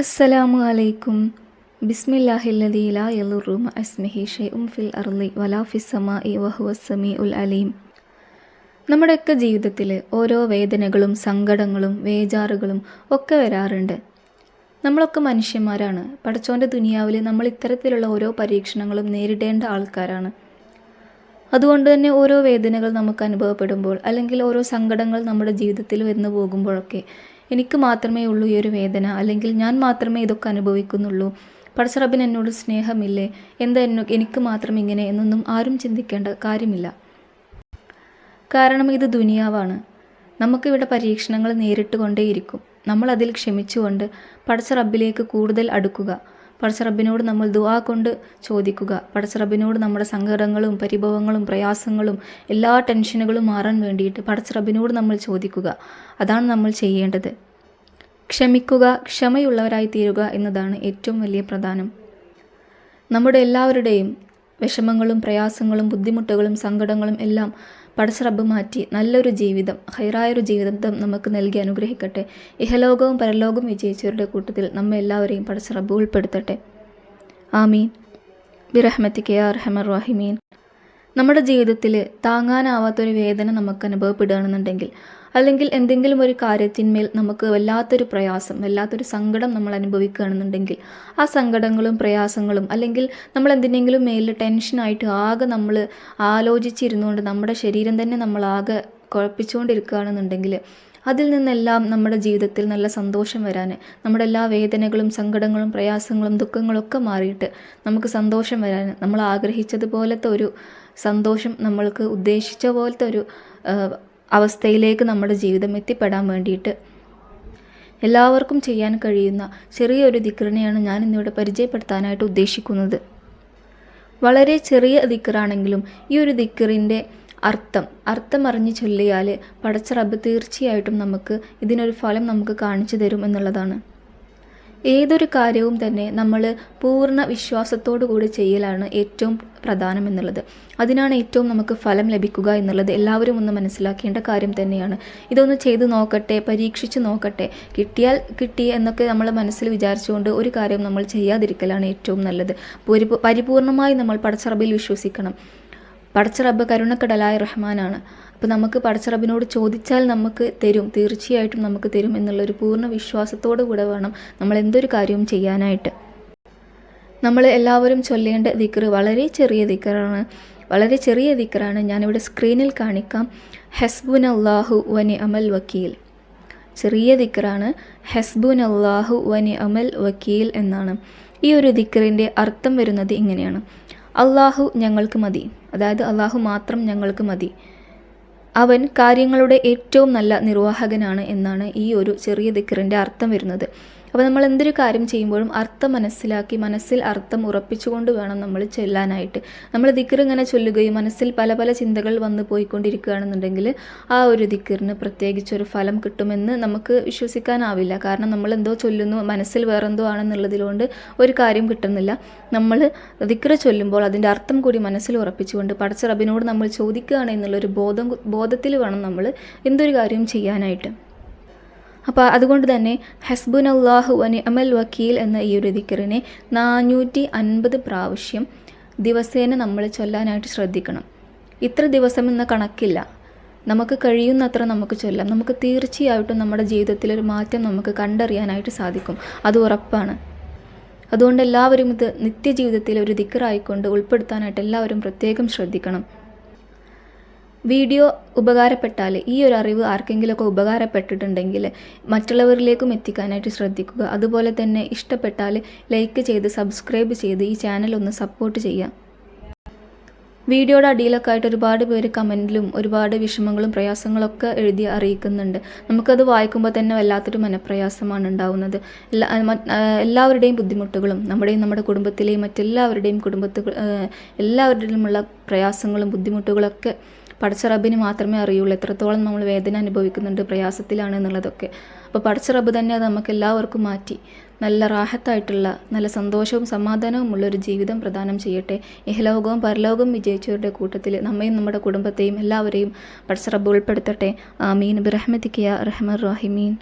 അസ്സലാമു അലൈക്കും. ബിസ്മില്ലാഹില്ലദീലുറൂമ ലാ യളുറു അസ്മിഹി ഷൈഉം ഫിൽ അർളി വലാ ഫിസ് സമാഇ വഹുവ സമീഉൽ അലീം. നമ്മുടെയൊക്കെ ജീവിതത്തിൽ ഓരോ വേദനകളും സങ്കടങ്ങളും വേജാറുകളും ഒക്കെ വരാറുണ്ട്. നമ്മളൊക്കെ മനുഷ്യന്മാരാണ്. പടച്ചോന്റെ ദുനിയാവിൽ നമ്മൾ ഇത്തരത്തിലുള്ള ഓരോ പരീക്ഷണങ്ങളും നേരിടേണ്ട ആൾക്കാരാണ്. അതുകൊണ്ട് തന്നെ ഓരോ വേദനകൾ നമുക്ക് അനുഭവപ്പെടുമ്പോൾ അല്ലെങ്കിൽ ഓരോ സങ്കടങ്ങൾ നമ്മുടെ ജീവിതത്തിൽ വന്നു പോകുമ്പോഴൊക്കെ എനിക്ക് മാത്രമേ ഉള്ളൂ ഈ ഒരു വേദന. അല്ലെങ്കിൽ ഞാൻ മാത്രമേ ഇതൊക്കെ അനുഭവിക്കുന്നുള്ളൂ. പടച്ചറബിന് എന്നോട് സ്നേഹമില്ലേ? എന്താ എന്നോ എനിക്ക് മാത്രം ഇങ്ങനെ എന്നൊന്നും ആരും ചിന്തിക്കേണ്ട കാര്യമില്ല. കാരണം ഇത് ദുനിയാവാണ്. നമുക്കിവിടെ പരീക്ഷണങ്ങൾ നേരിട്ട് കൊണ്ടേയിരിക്കും നമ്മൾ അതിൽ ക്ഷമിച്ചുകൊണ്ട് പടച്ച റബ്ബിലേക്ക് കൂടുതൽ അടുക്കുക. പടച്ച റബ്ബിനോട് നമ്മൾ ദുവാ കൊണ്ട് ചോദിക്കുക. പടച്ചറബിനോട് നമ്മുടെ സങ്കടങ്ങളും പരിഭവങ്ങളും പ്രയാസങ്ങളും എല്ലാ ടെൻഷനുകളും മാറാൻ വേണ്ടിയിട്ട് പടച്ചറബിനോട് നമ്മൾ ചോദിക്കുക. അതാണ് നമ്മൾ ചെയ്യേണ്ടത്. ക്ഷമിക്കുക ക്ഷമയുള്ളവരായി തീരുക എന്നതാണ് ഏറ്റവും വലിയ പ്രധാനം. നമ്മുടെ എല്ലാവരുടെയും വിഷമങ്ങളും പ്രയാസങ്ങളും ബുദ്ധിമുട്ടുകളും സങ്കടങ്ങളും എല്ലാം പടച്ചറബ് മാറ്റി നല്ലൊരു ജീവിതം ഹൈറായൊരു ജീവിതം നമുക്ക് നൽകി അനുഗ്രഹിക്കട്ടെ. ഇഹലോകവും പരലോകവും വിജയിച്ചവരുടെ കൂട്ടത്തിൽ നമ്മെ എല്ലാവരെയും പടശ്രബ് ഉൾപ്പെടുത്തട്ടെ. ആമീൻ. ബിറഹ്മത്തി കെ ആർ റഹമർ റഹിമീൻ. നമ്മുടെ ജീവിതത്തിൽ താങ്ങാനാവാത്തൊരു വേദന നമുക്ക് അനുഭവപ്പെടുകയാണെന്നുണ്ടെങ്കിൽ അല്ലെങ്കിൽ എന്തെങ്കിലും ഒരു കാര്യത്തിന്മേൽ നമുക്ക് വല്ലാത്തൊരു പ്രയാസം വല്ലാത്തൊരു സങ്കടം നമ്മൾ അനുഭവിക്കുകയാണെന്നുണ്ടെങ്കിൽ ആ സങ്കടങ്ങളും പ്രയാസങ്ങളും അല്ലെങ്കിൽ നമ്മൾ എന്തിനെങ്കിലും മേലിൽ ടെൻഷനായിട്ട് ആകെ നമ്മൾ ആലോചിച്ചിരുന്നുകൊണ്ട് നമ്മുടെ ശരീരം തന്നെ നമ്മൾ ആകെ കുഴപ്പിച്ചുകൊണ്ടിരിക്കുകയാണെന്നുണ്ടെങ്കിൽ അതിൽ നിന്നെല്ലാം നമ്മുടെ ജീവിതത്തിൽ നല്ല സന്തോഷം വരാൻ നമ്മുടെ എല്ലാ വേദനകളും സങ്കടങ്ങളും പ്രയാസങ്ങളും ദുഃഖങ്ങളും ഒക്കെ മാറിയിട്ട് നമുക്ക് സന്തോഷം വരാൻ നമ്മൾ ആഗ്രഹിച്ചതുപോലത്തെ ഒരു സന്തോഷം നമ്മൾക്ക് ഉദ്ദേശിച്ച പോലത്തെ ഒരു അവസ്ഥയിലേക്ക് നമ്മുടെ ജീവിതം എത്തിപ്പെടാൻ വേണ്ടിയിട്ട് എല്ലാവർക്കും ചെയ്യാൻ കഴിയുന്ന ചെറിയൊരു ദിക്റിനെയാണ് ഞാൻ ഇന്നിവിടെ പരിചയപ്പെടുത്താനായിട്ട് ഉദ്ദേശിക്കുന്നത്. വളരെ ചെറിയ ദിക്കറാണെങ്കിലും ഈ ഒരു ദിക്കറിന്റെ അർത്ഥം അർത്ഥം അറിഞ്ഞു ചൊല്ലിയാൽ പടച്ച റബ്ബ് തീർച്ചയായിട്ടും നമുക്ക് ഇതിനൊരു ഫലം നമുക്ക് കാണിച്ചു തരും എന്നുള്ളതാണ്. ഏതൊരു കാര്യവും തന്നെ നമ്മൾ പൂർണ വിശ്വാസത്തോടു കൂടി ചെയ്യലാണ് ഏറ്റവും പ്രധാനം എന്നുള്ളത്. അതിനാണ് ഏറ്റവും നമുക്ക് ഫലം ലഭിക്കുക എന്നുള്ളത് എല്ലാവരും ഒന്ന് മനസ്സിലാക്കേണ്ട കാര്യം തന്നെയാണ്. ഇതൊന്ന് ചെയ്തു നോക്കട്ടെ പരീക്ഷിച്ച് നോക്കട്ടെ. കിട്ടിയാൽ കിട്ടി എന്നൊക്കെ നമ്മൾ മനസ്സിൽ വിചാരിച്ചുകൊണ്ട് ഒരു കാര്യവും നമ്മൾ ചെയ്യാതിരിക്കലാണ് ഏറ്റവും നല്ലത്. പരിപൂർണമായി നമ്മൾ പടച്ചറബിൽ വിശ്വസിക്കണം. പടച്ചറബ് കരുണക്കടലായ റഹ്മാനാണ്. അപ്പോൾ നമുക്ക് പടച്ചറബിനോട് ചോദിച്ചാൽ നമുക്ക് തരും. തീർച്ചയായിട്ടും നമുക്ക് തരും എന്നുള്ളൊരു പൂർണ വിശ്വാസത്തോടു കൂടെ വേണം നമ്മൾ എന്തൊരു കാര്യവും ചെയ്യാനായിട്ട്. നമ്മൾ എല്ലാവരും ചൊല്ലേണ്ട ദിക്കർ വളരെ ചെറിയ ദിക്കറാണ് വളരെ ചെറിയ ദിക്കറാണ് ഞാനിവിടെ സ്ക്രീനിൽ കാണിക്കാം. ഹെസ്ബുൻ അള്ളാഹു വനി അമൽ വക്കീൽ. ചെറിയ ദിക്കറാണ് ഹെസ്ബുൻ അള്ളാഹു വനി അമൽ വക്കീൽ എന്നാണ്. ഈ ഒരു ദിക്കറിന്റെ അർത്ഥം വരുന്നത് ഇങ്ങനെയാണ്. അള്ളാഹു ഞങ്ങൾക്ക് മതി. അതായത് അള്ളാഹു മാത്രം ഞങ്ങൾക്ക് മതി. അവൻ കാര്യങ്ങളുടെ ഏറ്റവും നല്ല നിർവാഹകനാണ് എന്നാണ് ഈ ഒരു ചെറിയ ദിക്കറിന്റെ അർത്ഥം വരുന്നത്. അപ്പോൾ നമ്മൾ എന്തൊരു കാര്യം ചെയ്യുമ്പോഴും അർത്ഥം മനസ്സിലാക്കി മനസ്സിൽ അർത്ഥം ഉറപ്പിച്ചുകൊണ്ട് വേണം നമ്മൾ ചെല്ലാനായിട്ട്. നമ്മൾ ദിക്കർ ഇങ്ങനെ ചൊല്ലുകയും മനസ്സിൽ പല പല ചിന്തകൾ വന്നു പോയിക്കൊണ്ടിരിക്കുകയാണെന്നുണ്ടെങ്കിൽ ആ ഒരു ദിക്കറിന് പ്രത്യേകിച്ചൊരു ഫലം കിട്ടുമെന്ന് നമുക്ക് വിശ്വസിക്കാനാവില്ല. കാരണം നമ്മൾ എന്തോ ചൊല്ലുന്നു മനസ്സിൽ വേറെന്തോ ആണെന്നുള്ളതിലുകൊണ്ട് ഒരു കാര്യം കിട്ടുന്നില്ല. നമ്മൾ ദിക്കറ് ചൊല്ലുമ്പോൾ അതിന്റെ അർത്ഥം കൂടി മനസ്സിൽ ഉറപ്പിച്ചുകൊണ്ട് പടച്ച റബിനോട് നമ്മൾ ചോദിക്കുകയാണ് എന്നുള്ളൊരു ബോധം ബോധത്തിൽ വേണം നമ്മൾ എന്തൊരു കാര്യം ചെയ്യാനായിട്ട്. അപ്പോൾ അതുകൊണ്ട് തന്നെ ഹസ്ബുൻ അള്ളാഹു അനി അമൽ വക്കീൽ എന്ന ഈ ഒരു ദിക്കറിനെ നാനൂറ്റി അൻപത് പ്രാവശ്യം ദിവസേന നമ്മൾ ചൊല്ലാനായിട്ട് ശ്രദ്ധിക്കണം. ഇത്ര ദിവസം എന്ന കണക്കില്ല. നമുക്ക് കഴിയുന്നത്ര നമുക്ക് ചൊല്ലാം. നമുക്ക് തീർച്ചയായിട്ടും നമ്മുടെ ജീവിതത്തിലൊരു മാറ്റം നമുക്ക് കണ്ടറിയാനായിട്ട് സാധിക്കും. അത് ഉറപ്പാണ്. അതുകൊണ്ട് എല്ലാവരും ഇത് നിത്യജീവിതത്തിൽ ഒരു ദിക്കറായിക്കൊണ്ട് ഉൾപ്പെടുത്താനായിട്ട് എല്ലാവരും പ്രത്യേകം ശ്രദ്ധിക്കണം. വീഡിയോ ഉപകാരപ്പെട്ടാൽ ഈ ഒരു അറിവ് ആർക്കെങ്കിലുമൊക്കെ ഉപകാരപ്പെട്ടിട്ടുണ്ടെങ്കിൽ മറ്റുള്ളവരിലേക്കും എത്തിക്കാനായിട്ട് ശ്രദ്ധിക്കുക. അതുപോലെ തന്നെ ഇഷ്ടപ്പെട്ടാൽ ലൈക്ക് ചെയ്ത് സബ്സ്ക്രൈബ് ചെയ്ത് ഈ ചാനൽ ഒന്ന് സപ്പോർട്ട് ചെയ്യാം. വീഡിയോയുടെ അടിയിലൊക്കെ ആയിട്ട് ഒരുപാട് പേര് കമന്റിലും ഒരുപാട് വിഷമങ്ങളും പ്രയാസങ്ങളൊക്കെ എഴുതി അറിയിക്കുന്നുണ്ട്. നമുക്കത് വായിക്കുമ്പോൾ തന്നെ വല്ലാത്തൊരു മനപ്രയാസമാണ് ഉണ്ടാവുന്നത്. എല്ലാ എല്ലാവരുടെയും ബുദ്ധിമുട്ടുകളും നമ്മുടെയും നമ്മുടെ കുടുംബത്തിലെയും മറ്റെല്ലാവരുടെയും കുടുംബത്തിൽ എല്ലാവരുടെയുമുള്ള പ്രയാസങ്ങളും ബുദ്ധിമുട്ടുകളൊക്കെ പടച്ച റബ്ബിന് മാത്രമേ അറിയുള്ളൂ. എത്രത്തോളം നമ്മൾ വേദന അനുഭവിക്കുന്നുണ്ട് പ്രയാസത്തിലാണ് എന്നുള്ളതൊക്കെ. അപ്പോൾ പടച്ച റബ്ബ് തന്നെ അത് നമുക്ക് എല്ലാവർക്കും മാറ്റി. നല്ല റാഹത്തായിട്ടുള്ള നല്ല സന്തോഷവും സമാധാനവും ഉള്ളൊരു ജീവിതം പ്രദാനം ചെയ്യട്ടെ. ഇഹലോകവും പരലോകവും വിജയിച്ചവരുടെ കൂട്ടത്തിൽ നമ്മയും നമ്മുടെ കുടുംബത്തെയും എല്ലാവരെയും പടച്ച റബ്ബ് ഉൾപ്പെടുത്തട്ടെ. ആമീൻ. ബിറഹ്മത്തിക്കിയ റഹ്മർ റഹിമീൻ.